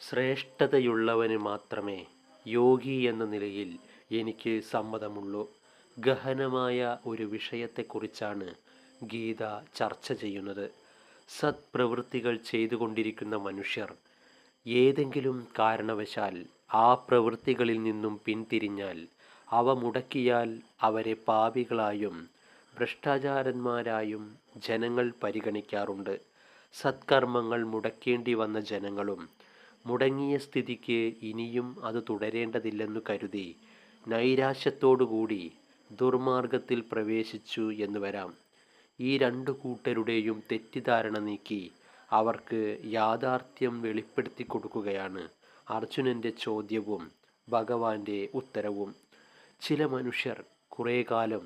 ശ്രേഷ്ഠതയുള്ളവന് മാത്രമേ യോഗി എന്ന നിലയിൽ എനിക്ക് സമ്മതമുള്ളൂ. ഗഹനമായ ഒരു വിഷയത്തെക്കുറിച്ചാണ് ഗീത ചർച്ച ചെയ്യുന്നത്. സത്പ്രവൃത്തികൾ ചെയ്തുകൊണ്ടിരിക്കുന്ന മനുഷ്യർ ഏതെങ്കിലും കാരണവശാൽ ആ പ്രവൃത്തികളിൽ നിന്നും പിന്തിരിഞ്ഞാൽ അവ മുടക്കിയാൽ അവരെ പാപികളായും ഭ്രഷ്ടാചാരന്മാരായും ജനങ്ങൾ പരിഗണിക്കാറുണ്ട്. സത്കർമ്മങ്ങൾ മുടക്കേണ്ടി വന്ന ജനങ്ങളും മുടങ്ങിയ സ്ഥിതിക്ക് ഇനിയും അത് തുടരേണ്ടതില്ലെന്നു കരുതി നൈരാശ്യത്തോടുകൂടി ദുർമാർഗത്തിൽ പ്രവേശിച്ചു എന്ന് വരാം. ഈ രണ്ടു കൂട്ടരുടെയും തെറ്റിദ്ധാരണ നീക്കി അവർക്ക് യാഥാർത്ഥ്യം വെളിപ്പെടുത്തി കൊടുക്കുകയാണ് അർജുനന്റെ ചോദ്യവും ഭഗവാന്റെ ഉത്തരവും. ചില മനുഷ്യർ കുറേ കാലം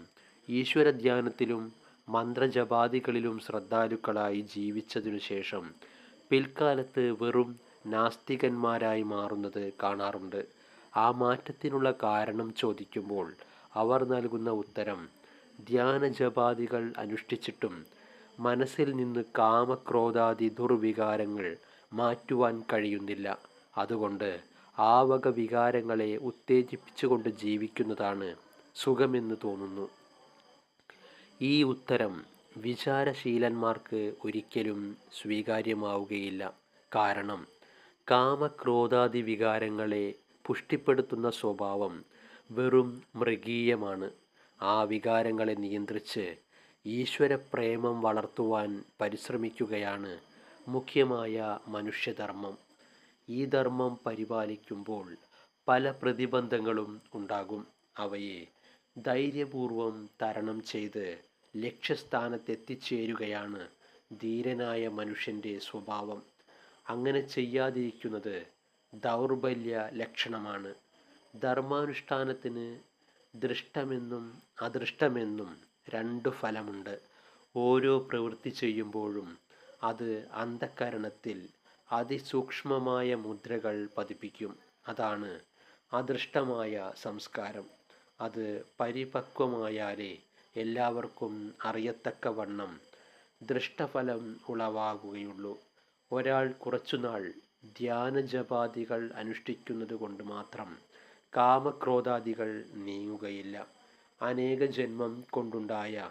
ഈശ്വരധ്യാനത്തിലും മന്ത്രജപാദികളിലും ശ്രദ്ധാലുക്കളായി ജീവിച്ചതിനു ശേഷം പിൽക്കാലത്ത് വെറും നാസ്തികന്മാരായി മാറുന്നത് കാണാറുണ്ട്. ആ മാറ്റത്തിനുള്ള കാരണം ചോദിക്കുമ്പോൾ അവർ നൽകുന്ന ഉത്തരം ധ്യാന ജപാദികൾ അനുഷ്ഠിച്ചിട്ടും മനസ്സിൽ നിന്ന് കാമക്രോധാദി ദുർവികാരങ്ങൾ മാറ്റുവാൻ കഴിയുന്നില്ല. അതുകൊണ്ട് ആ വക വികാരങ്ങളെ ഉത്തേജിപ്പിച്ചുകൊണ്ട് ജീവിക്കുന്നതാണ് സുഖമെന്ന് തോന്നുന്നു. ഈ ഉത്തരം വിചാരശീലന്മാർക്ക് ഒരിക്കലും സ്വീകാര്യമാവുകയില്ല. കാരണം കാമക്രോധാദി വികാരങ്ങളെ പുഷ്ടിപ്പെടുത്തുന്ന സ്വഭാവം വെറും മൃഗീയമാണ്. ആ വികാരങ്ങളെ നിയന്ത്രിച്ച് ഈശ്വരപ്രേമം വളർത്തുവാൻ പരിശ്രമിക്കുകയാണ് മുഖ്യമായ മനുഷ്യധർമ്മം. ഈ ധർമ്മം പരിപാലിക്കുമ്പോൾ പല പ്രതിബന്ധങ്ങളും ഉണ്ടാകും. അവയെ ധൈര്യപൂർവം തരണം ചെയ്ത് ലക്ഷ്യസ്ഥാനത്തെത്തിച്ചേരുകയാണ് ധീരനായ മനുഷ്യന്റെ സ്വഭാവം. അങ്ങനെ ചെയ്യാതിരിക്കുന്നത് ദൗർബല്യ ലക്ഷണമാണ്. ധർമാനുഷ്ഠാനത്തിന് ദൃഷ്ടമെന്നും അദൃഷ്ടമെന്നും രണ്ടു ഫലമുണ്ട്. ഓരോ പ്രവൃത്തി ചെയ്യുമ്പോഴും അത് അന്ധകരണത്തിൽ അതിസൂക്ഷ്മമായ മുദ്രകൾ പതിപ്പിക്കും. അതാണ് അദൃഷ്ടമായ സംസ്കാരം. അത് പരിപക്വമായാലേ എല്ലാവർക്കും അറിയത്തക്കവണ്ണം ദൃഷ്ടഫലം ഉളവാകുകയുള്ളൂ. ഒരാൾ കുറച്ചുനാൾ ധ്യാനജപാദികൾ അനുഷ്ഠിക്കുന്നത് കൊണ്ട് മാത്രം കാമക്രോധാദികൾ നീങ്ങുകയില്ല. അനേക ജന്മം കൊണ്ടുണ്ടായ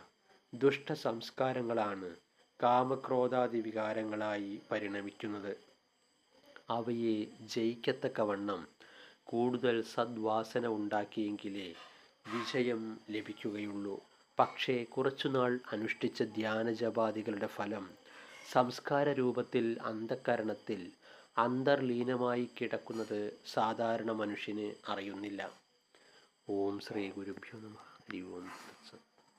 ദുഷ്ട സംസ്കാരങ്ങളാണ് കാമക്രോധാദി വികാരങ്ങളായി പരിണമിക്കുന്നത്. അവയെ ജയിക്കത്തക്കവണ്ണം കൂടുതൽ സദ്വാസന ഉണ്ടാക്കിയെങ്കിലേ വിജയം ലഭിക്കുകയുള്ളൂ. പക്ഷേ കുറച്ചുനാൾ അനുഷ്ഠിച്ച ധ്യാനജപാദികളുടെ ഫലം സംസ്കാര രൂപത്തിൽ അന്ധകരണത്തിൽ അന്തർലീനമായി കിടക്കുന്നത് സാധാരണ മനുഷ്യന് അറിയുന്നില്ല. ഓം ശ്രീ ഗുരുഭ്യോ നമ. ഹരി ഓം